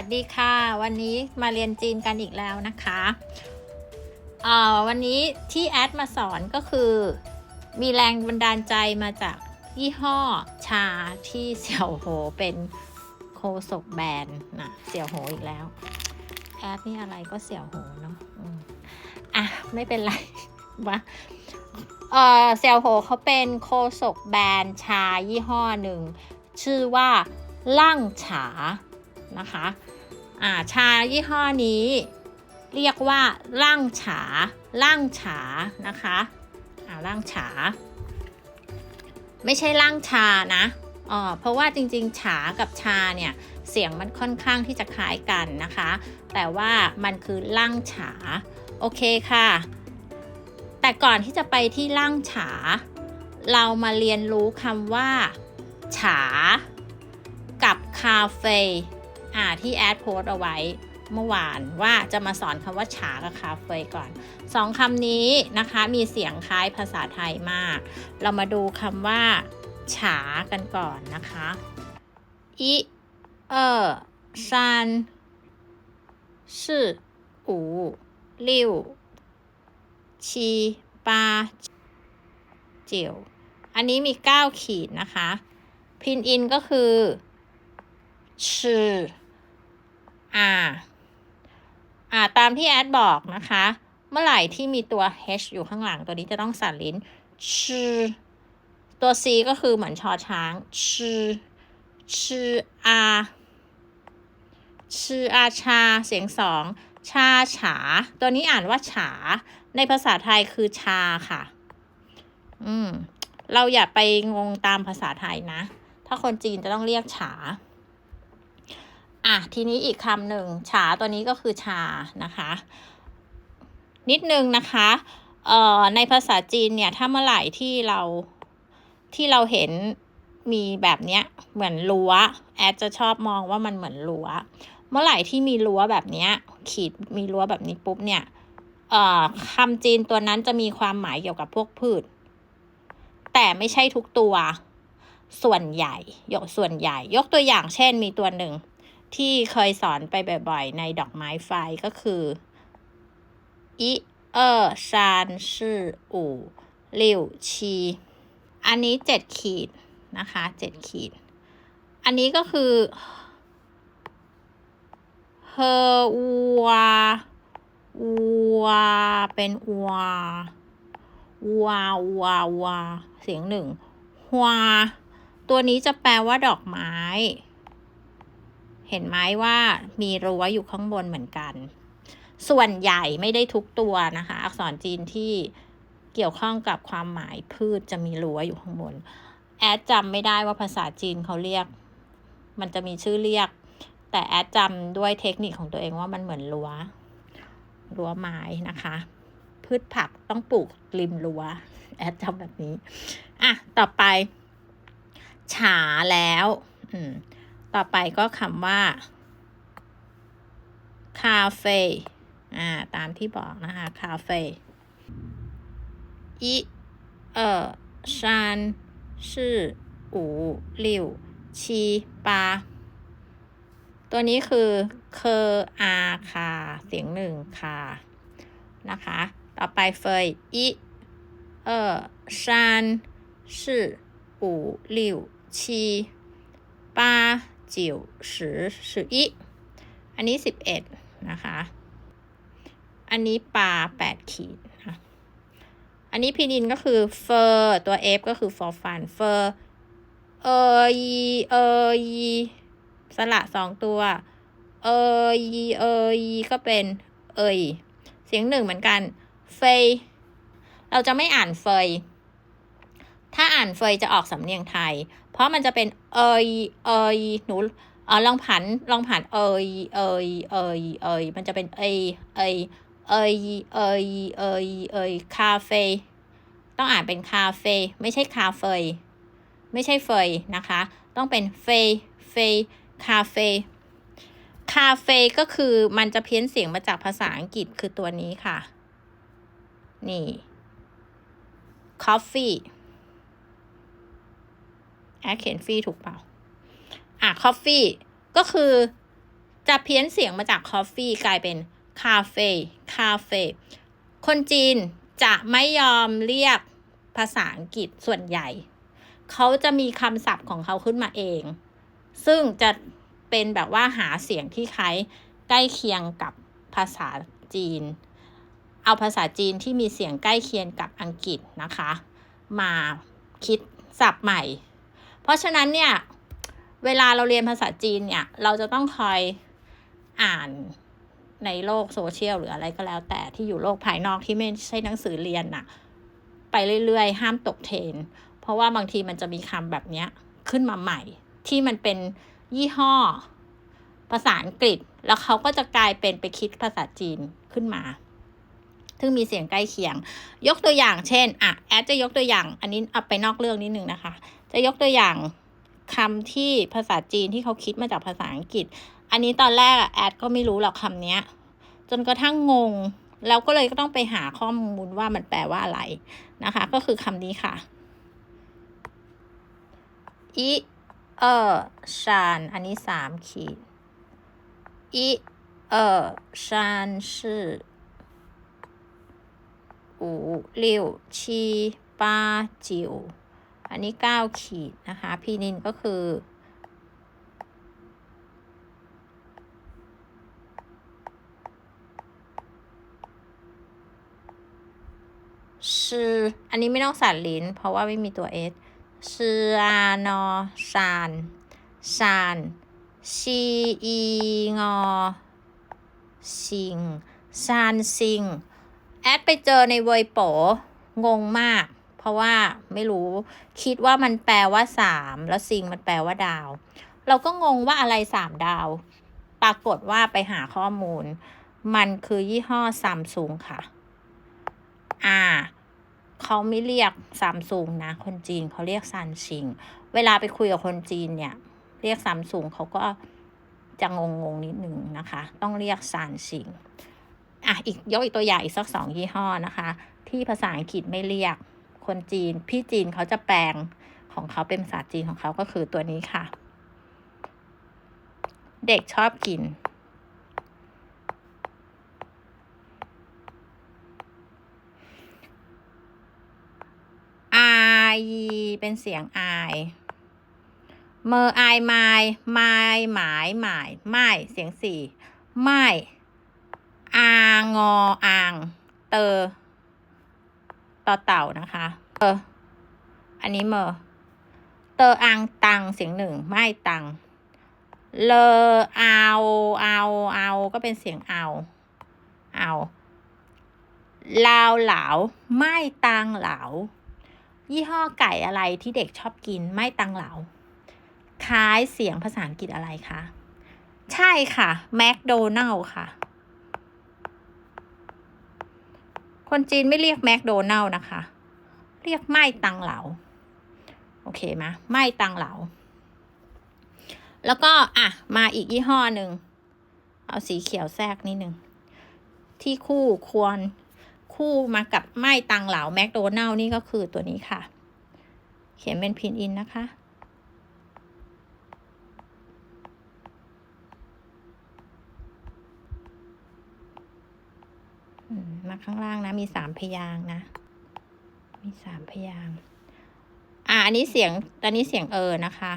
วัสดีค่ะ วันนี้มาเรียนจีนกันอีกแล้วนะคะเอ่อวันนี้ที่แอดมาสอนก็คือ มีแรงบันดาลใจมาจากยี่ห้อชาที่เสี่ยวโหเป็นโคศกแบรนด์นะเสี่ยวโหอีกแล้ว แอดนี่อะไรก็เสี่ยวโหเนาะอ,อะ ไม่เป็นไรวะเออเสี่ยวโหเขาเป็นโคศกแบรนด์ชายี่ห้อหนึ่ง ชื่อว่าล่างฉา นะคะอ่าชายี่ห้อนี้ เรียกว่าล่างฉาล่างฉานะคะอ่าล่างฉา ไม่ใช่ล่างชานะอ๋อเพราะว่าจริงๆ ฉากับชาเนี่ยเสียงมันค่อนข้างที่จะคล้ายกันนะคะ แต่ว่ามันคือล่างฉา โอเคค่ะ แต่ก่อนที่จะไปที่ล่างฉา เรามาเรียนรู้คำว่า ฉา กับคาเฟ่ ที่แอดโพสเอาไว้เมื่อวานว่าจะมาสอนคำว่าฉากับคาเฟ่ก่อนสองคำนี้นะคะมีเสียงคล้ายภาษาไทยมาก เรามาดูคำว่าฉากันก่อนนะคะอีเออซานสี่หูลิวชีปาจิ๋วอันนี้มี 9 ขีดนะคะ พินอินก็คือ ชื่ออ่าอ่าตามที่แอดบอกนะคะ เมื่อไหร่ที่มีตัว h อยู่ข้างหลังตัวนี้จะต้องสั่นลิ้นชื่อตัว c ก็คือเหมือนชอช้างชื่อชื่ออาชื่ออาชาเสียงสองชาฉา ตัวนี้อ่านว่าฉา ในภาษาไทยคือชาค่ะ อืม เราอย่าไปงงตามภาษาไทยนะ ถ้าคนจีนจะต้องเรียกฉา อะทีนี้อีกคำหนึ่งฉาตัวนี้ก็คือชานะคะ นิดนึงนะคะเอ่อในภาษาจีนเนี่ยถ้าเมื่อไหร่ที่เราที่เราเห็นมีแบบเนี้ยเหมือนรั้วแอดจะชอบมองว่ามันเหมือนรั้วเมื่อไหร่ที่มีรั้วแบบเนี้ย ขีดมีรั้วแบบนี้ปุ๊บเนี่ยเอ่อคำจีนตัวนั้นจะมีความหมายเกี่ยวกับพวกพืช แต่ไม่ใช่ทุกตัว ส่วนใหญ่ ยกส่วนใหญ่ ยกตัวอย่างเช่นมีตัวหนึ่ง ที่เคยสอนไปบ่อยๆ ในดอกไม้ไฟก็คืออีเออซานชื่ออู่ลิวชี อันนี้เจ็ดขีดนะคะเจ็ดขีด อันนี้ก็คือเฮอวัววัวเป็นวัววัววัววัวเสียงหนึ่งฮวตัวนี้จะแปลว่าดอกไม้ เห็นไหมว่ามีรั้วอยู่ข้างบนเหมือนกัน ส่วนใหญ่ไม่ได้ทุกตัวนะคะ อักษรจีนที่เกี่ยวข้องกับความหมายพืชจะมีรั้วอยู่ข้างบน แอดจำไม่ได้ว่าภาษาจีนเขาเรียก มันจะมีชื่อเรียก แต่แอดจำด้วยเทคนิคของตัวเองว่ามันเหมือนรั้วรั้วไม้นะคะ พืชผักต้องปลูกริมรั้วแอดจำแบบนี้ อะ ต่อไป ฉาแล้ว อืม ต่อไปก็คำว่าคาเฟ่อ่า ตามที่บอกนะคะคาเฟ่อีเออซานสี่อู่ลิวชีปาตัวนี้คือเคออาคา เสียงหนึ่งคา นะคะ ต่อไปเฟยอีเออซานสี่อู่ลิวชีปา จิ๋วสิสิอีอันนี้สิบเอ็ดนะคะ อันนี้ปลาแปดขีดนะอันนี้พินินก็คือเฟอร์ตัว F ก็คือ for fun เฟอร์เออเออสระสองตัว เออเออก็เป็นเอยเสียงหนึ่งเหมือนกัน เฟย เราจะไม่อ่านเฟย ถ้าอ่านเฟยจะออกสำเนียงไทย เพราะมันจะเป็นเอยเอยหนูเออลองผันลองผันเอยเอยเอยเอยมันจะเป็นเอยเอยเอยเอยเอยเอยคาเฟ่ต้องอ่านเป็นคาเฟ่ไม่ใช่คาเฟยไม่ใช่เฟยนะคะ ต้องเป็นเฟยเฟยคาเฟ่คาเฟ่ก็คือมันจะเพี้ยนเสียงมาจากภาษาอังกฤษคือตัวนี้ค่ะ นี่ coffee แอดเขียนฟรีถูกเปล่า อะ coffee ก็คือจะเพี้ยนเสียงมาจากคอฟฟี่กลายเป็นคาเฟ่คาเฟ่คนจีนจะไม่ยอมเรียกภาษาอังกฤษส่วนใหญ่ เขาจะมีคำศัพท์ของเขาขึ้นมาเอง ซึ่งจะเป็นแบบว่าหาเสียงที่คล้ายใกล้เคียงกับภาษาจีน เอาภาษาจีนที่มีเสียงใกล้เคียงกับอังกฤษนะคะ มาคิดศัพท์ใหม่ เพราะฉะนั้นเนี่ย เวลาเราเรียนภาษาจีนเนี่ย เราจะต้องคอยอ่านในโลกโซเชียลหรืออะไรก็แล้วแต่ที่อยู่โลกภายนอกที่ไม่ใช่หนังสือเรียนน่ะ ไปเรื่อยๆ ห้ามตกเทรนเพราะว่าบางทีมันจะมีคำแบบเนี้ยขึ้นมาใหม่ ที่มันเป็นยี่ห้อ ภาษาอังกฤษ แล้วเขาก็จะกลายเป็นไปคิดภาษาจีนขึ้นมา ซึ่งมีเสียงใกล้เคียง ยกตัวอย่างเช่น อะ แอดจะยกตัวอย่าง อันนี้เอาไปนอกเรื่องนิดนึงนะคะ จะยกตัวอย่างคำที่ภาษาจีนที่เขาคิดมาจากภาษาอังกฤษ อันนี้ตอนแรกอะแอดก็ไม่รู้หรอกคำเนี้ย จนกระทั่งงง แล้วก็เลยก็ต้องไปหาข้อมูลว่ามันแปลว่าอะไรนะคะ ก็คือคำนี้ค่ะอีเออชานอันนี้สามขีด一二三四五六七八九 อันนี้เก้าขีดนะคะพีนินก็คือชื่ออันนี้ไม่ต้องสัดลิ้น เพราะว่าไม่มีตัว s ชื่ออานอซานซานชีอีงอซิงซานซิง แอดไปเจอในเวยโปงงมาก เพราะว่าไม่รู้คิดว่ามันแปลว่าสามแล้วซิงมันแปลว่าดาว เราก็งงว่าอะไรสามดาว ปรากฏว่าไปหาข้อมูล มันคือยี่ห้อซัมซุงค่ะ อ่าเขาไม่เรียกซัมซุงนะ คนจีนเขาเรียกซันชิง เวลาไปคุยกับคนจีนเนี่ย เรียกซัมซุงเขาก็จะงงงๆนิดนึงนะคะ ต้องเรียกซันชิงอะอีกยกอีกตัวอย่างอีกสักสองยี่ห้อนะคะ ที่ภาษาอังกฤษไม่เรียก คนจีน พี่จีนเขาจะแปลงของเขาเป็นภาษาจีนของเขาก็คือตัวนี้ค่ะ เด็กชอบกินอเป็นเสียงอเมออายไม้ไม้หมายหมายไม่เสียงสี่ไม่อางออาง เตอ ต่อเต่านะคะเอออันนี้เมอเตออังตังเสียงหนึ่งไม่ตังเลอเอาเอาเอาก็เป็นเสียงเอา เอาลาวเหลาไม่ตังเหลายี่ห้อไก่อะไรที่เด็กชอบกินไม่ตังเหลาคล้ายเสียงภาษาอังกฤษอะไรคะ ใช่ค่ะแมคโดนัลค่ะ คนจีนไม่เรียกแมคโดนัลนะคะ เรียกไม่ตังเหลา โอเคไหมไม่ตังเหลา แล้วก็อะมาอีกยี่ห้อหนึ่ง เอาสีเขียวแทรกนิดหนึ่งที่คู่ควรคู่มากับไม้ตังเหลาแมคโดนัลนี่ก็คือตัวนี้ค่ะ เขียนเป็นพินอินนะคะ มาข้างล่างนะ มีสามพยางนะ มีสามพยาง อะอันนี้เสียงอันนี้เสียงเออนะคะ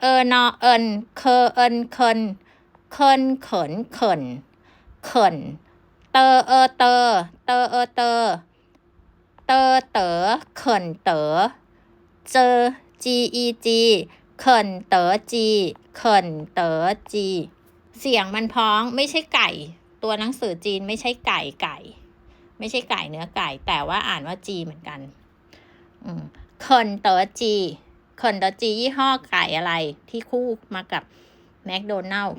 เออนอเอินเคอเอินเคินเคินเขินเขินเขินเตอเออเตอเตอเออเตอเตอเต๋อเขินเต๋อเจอ G E G เขินเต๋อ G เขินเต๋อ G เสียงมันพ้องไม่ใช่ไก่ ตัวหนังสือจีนไม่ใช่ไก่ไก่ ไม่ใช่ไก่เนื้อไก่ แต่ว่าอ่านว่า G เหมือนกันอืมเขินเต๋อ G เขินเต๋อ G ยี่ห้อไก่อะไรที่คู่มากับแมคโดนัลล์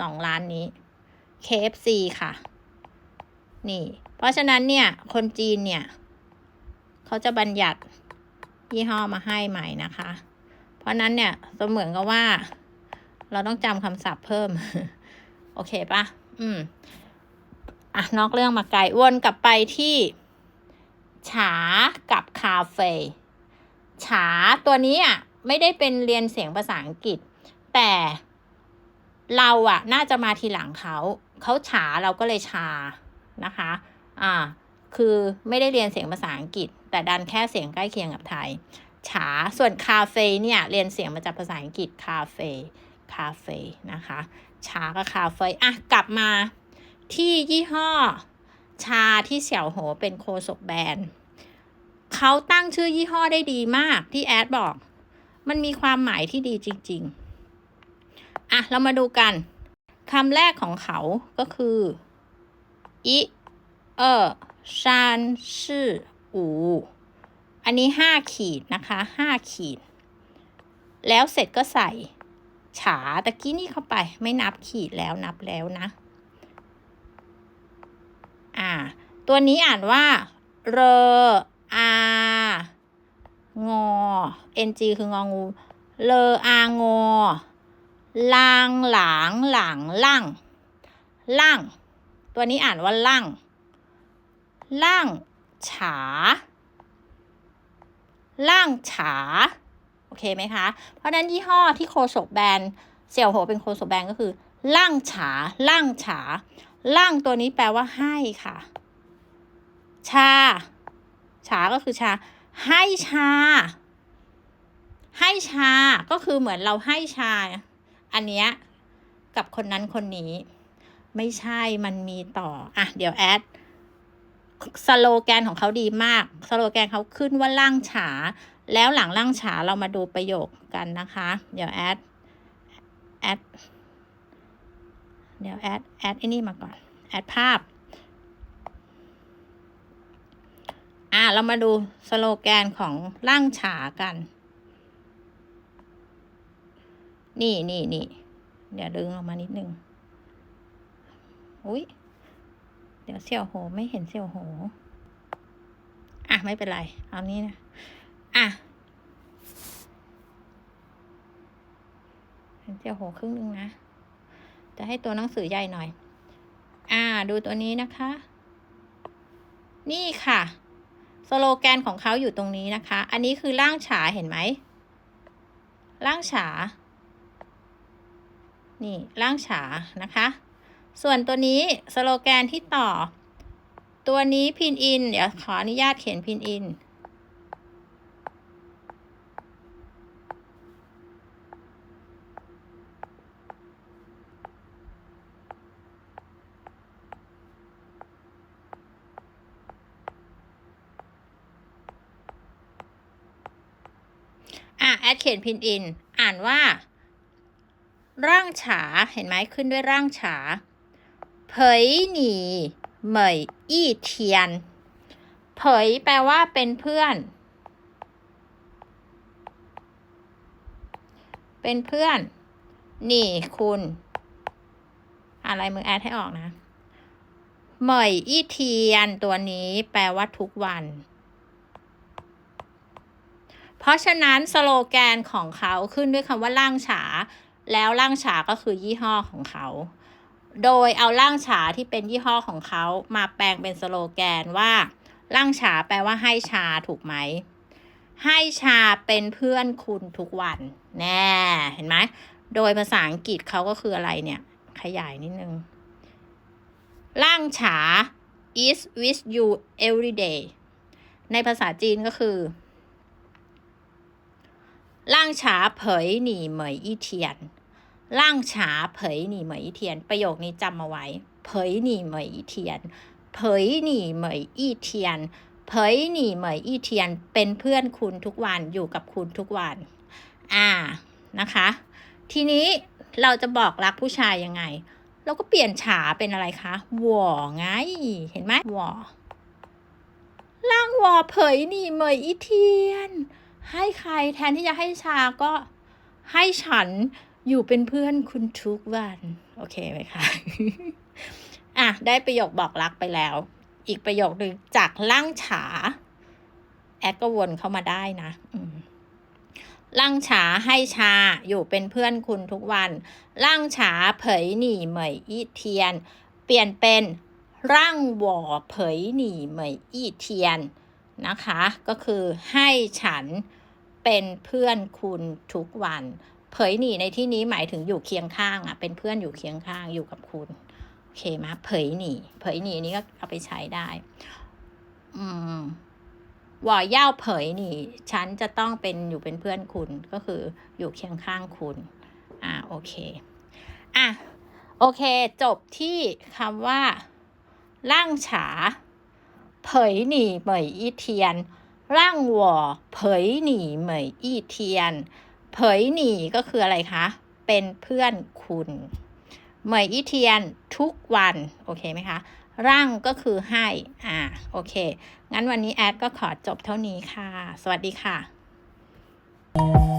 สองร้านนี้ KFC ค่ะ นี่ เพราะฉะนั้นเนี่ย คนจีนเนี่ย เขาจะบัญญัติยี่ห้อมาให้ใหม่นะคะ เพราะนั้นเนี่ยเสมือนกับว่า เราต้องจำคำศัพท์เพิ่ม โอเคปะ อืมอะนอกเรื่องมาไกลวนกลับไปที่ ฉากับคาเฟ่ฉาตัวนี้อะไม่ได้เป็นเรียนเสียงภาษาอังกฤษ แต่เราอะ น่าจะมาทีหลังเขา เขาฉาเราก็เลยชานะคะ อ่า คือไม่ได้เรียนเสียงภาษาอังกฤษ แต่ดันแค่เสียงใกล้เคียงกับไทย ฉาส่วนคาเฟ่เนี่ย เรียนเสียงมาจากภาษาอังกฤษคาเฟ่คาเฟ่นะคะ ชากับคาเฟ่อะกลับมาที่ยี่ห้อชาที่เสี่ยวโหเป็นโคศกแบรนด์เขาตั้งชื่อยี่ห้อได้ดีมากที่แอดบอก มันมีความหมายที่ดีจริง ๆ อะ เรามาดูกันคำแรกของเขาก็คืออีเออซานชื่ออูอันนี้ห้าขีดนะคะห้าขีด แล้วเสร็จก็ใส่ ฉาตะกี้นี่เข้าไป ไม่นับขีดแล้วนับแล้วนะ อ่า ตัวนี้อ่านว่าเรออางอ ng คืององูเลออางอลางหลางหลังล่างล่าง ตัวนี้อ่านว่าล่างล่างฉาล่างฉา อเคไหมคะ เพราะนั้นยี่ห้อที่โคศกแบรนด์เสี่ยวโหเป็นโคศกแบรนด์ก็คือล่างฉาล่างฉาล่างตัวนี้แปลว่าให้ค่ะ ชา ฉาก็คือชา ให้ชา ให้ชาก็คือเหมือนเราให้ชา อันเนี้ยกับคนนั้นคนนี้ ไม่ใช่มันมีต่อ อะ เดี๋ยวแอดสโลแกนของเขาดีมาก สโลแกนเขาขึ้นว่าล่างฉาแล้วหลังล่างฉาเรามาดูประโยคกันนะคะ เดี๋ยวแอด แอด เดี๋ยวแอด แอดไอ้นี่มาก่อน แอดภาพ อะเรามาดูสโลแกนของร่างฉากัน นี่นี่นี่ เดี๋ยวดึงออกมานิดนึง อุ้ยเดี๋ยวเสี่ยวโห ไม่เห็นเสี่ยวโห อะไม่เป็นไร เอานี้นะ อะเห็นเสี่ยวโหครึ่งนึงนะ จะให้ตัวหนังสือใหญ่หน่อย อ่า ดูตัวนี้นะคะ นี่ค่ะ สโลแกนของเขาอยู่ตรงนี้นะคะ อันนี้คือร่างฉาเห็นไหม ร่างฉา นี่ร่างฉานะคะ ส่วนตัวนี้สโลแกนที่ต่อ ตัวนี้พินอิน เดี๋ยวขออนุญาตเขียนพินอิน อะ แอ ดเขียนพินอิน อ่านว่า ร่างฉา เห็นไหมขึ้นด้วยร่างฉา เผยหนีเหมยอี้เทียน เผยแปลว่าเป็นเพื่อน เป็นเพื่อน นี่คุณ อะไรมือแอดให้ออกนะเหมยอี้เทียนตัวนี้แปลว่าทุกวัน เพราะฉะนั้นสโลแกนของเขาขึ้นด้วยคำว่าล่างฉา แล้วล่างฉาก็คือยี่ห้อของเขา โดยเอาล่างฉาที่เป็นยี่ห้อของเขามาแปลงเป็นสโลแกนว่าล่างฉาแปลว่าให้ชาถูกไหม ให้ชาเป็นเพื่อนคุณทุกวัน แน่ เห็นไหม โดยภาษาอังกฤษเขาก็คืออะไรเนี่ย ขยายนิดนึงล่างฉา is with you every day ในภาษาจีนก็คือ ล่างฉาเผยหนีเหมยอี้เทียนล่างฉาเผยหนีเหมยอี้เทียน ประโยคนี้จำมาไว้ เผยหนีเหมยอี้เทียน เผยหนีเหมยอี้เทียน เผยหนีเหมยอี้เทียน เป็นเพื่อนคุณทุกวันอยู่กับคุณทุกวัน อ่านะคะ ทีนี้เราจะบอกรักผู้ชายยังไง เราก็เปลี่ยนฉาเป็นอะไรคะวอไง เห็นไหมวอล่างวอเผยหนีเหมยอี้เทียน ให้ใครแทนที่จะให้ชาก็ให้ฉันอยู่เป็นเพื่อนคุณทุกวัน โอเคไหมคะอะ ได้ประโยคบอกรักไปแล้ว อีกประโยคหนึ่งจากล่างฉา แอดก็วนเข้ามาได้นะล่างฉาให้ชาอยู่เป็นเพื่อนคุณทุกวันล่างฉาเผยหนีเหมยอีเทียน เปลี่ยนเป็นร่างหวอเผยหนีเหมยอีเทียน นะคะ ก็คือให้ฉันเป็นเพื่อนคุณทุกวัน เผยหนีในที่นี้หมายถึงอยู่เคียงข้างอะ เป็นเพื่อนอยู่เคียงข้างอยู่กับคุณโอเคไหมเผยหนีเผยหนีนี้ก็เอาไปใช้ได้ อืมว่าเย่าเผยหนีฉันจะต้องเป็นอยู่เป็นเพื่อนคุณก็คืออยู่เคียงข้างคุณ อ่าโอเคอะโอเค จบที่คำว่า ร่างฉา เผยหนีเหมยอีเทียน ร่างหวอเผยหนีเหมยอีเทียน เผยหนีก็คืออะไรคะ เป็นเพื่อนคุณเหมยอีเทียนทุกวัน โอเคไหมคะร่างก็คือให้ อ่า โอเค งั้นวันนี้แอดก็ขอจบเท่านี้ค่ะ สวัสดีค่ะ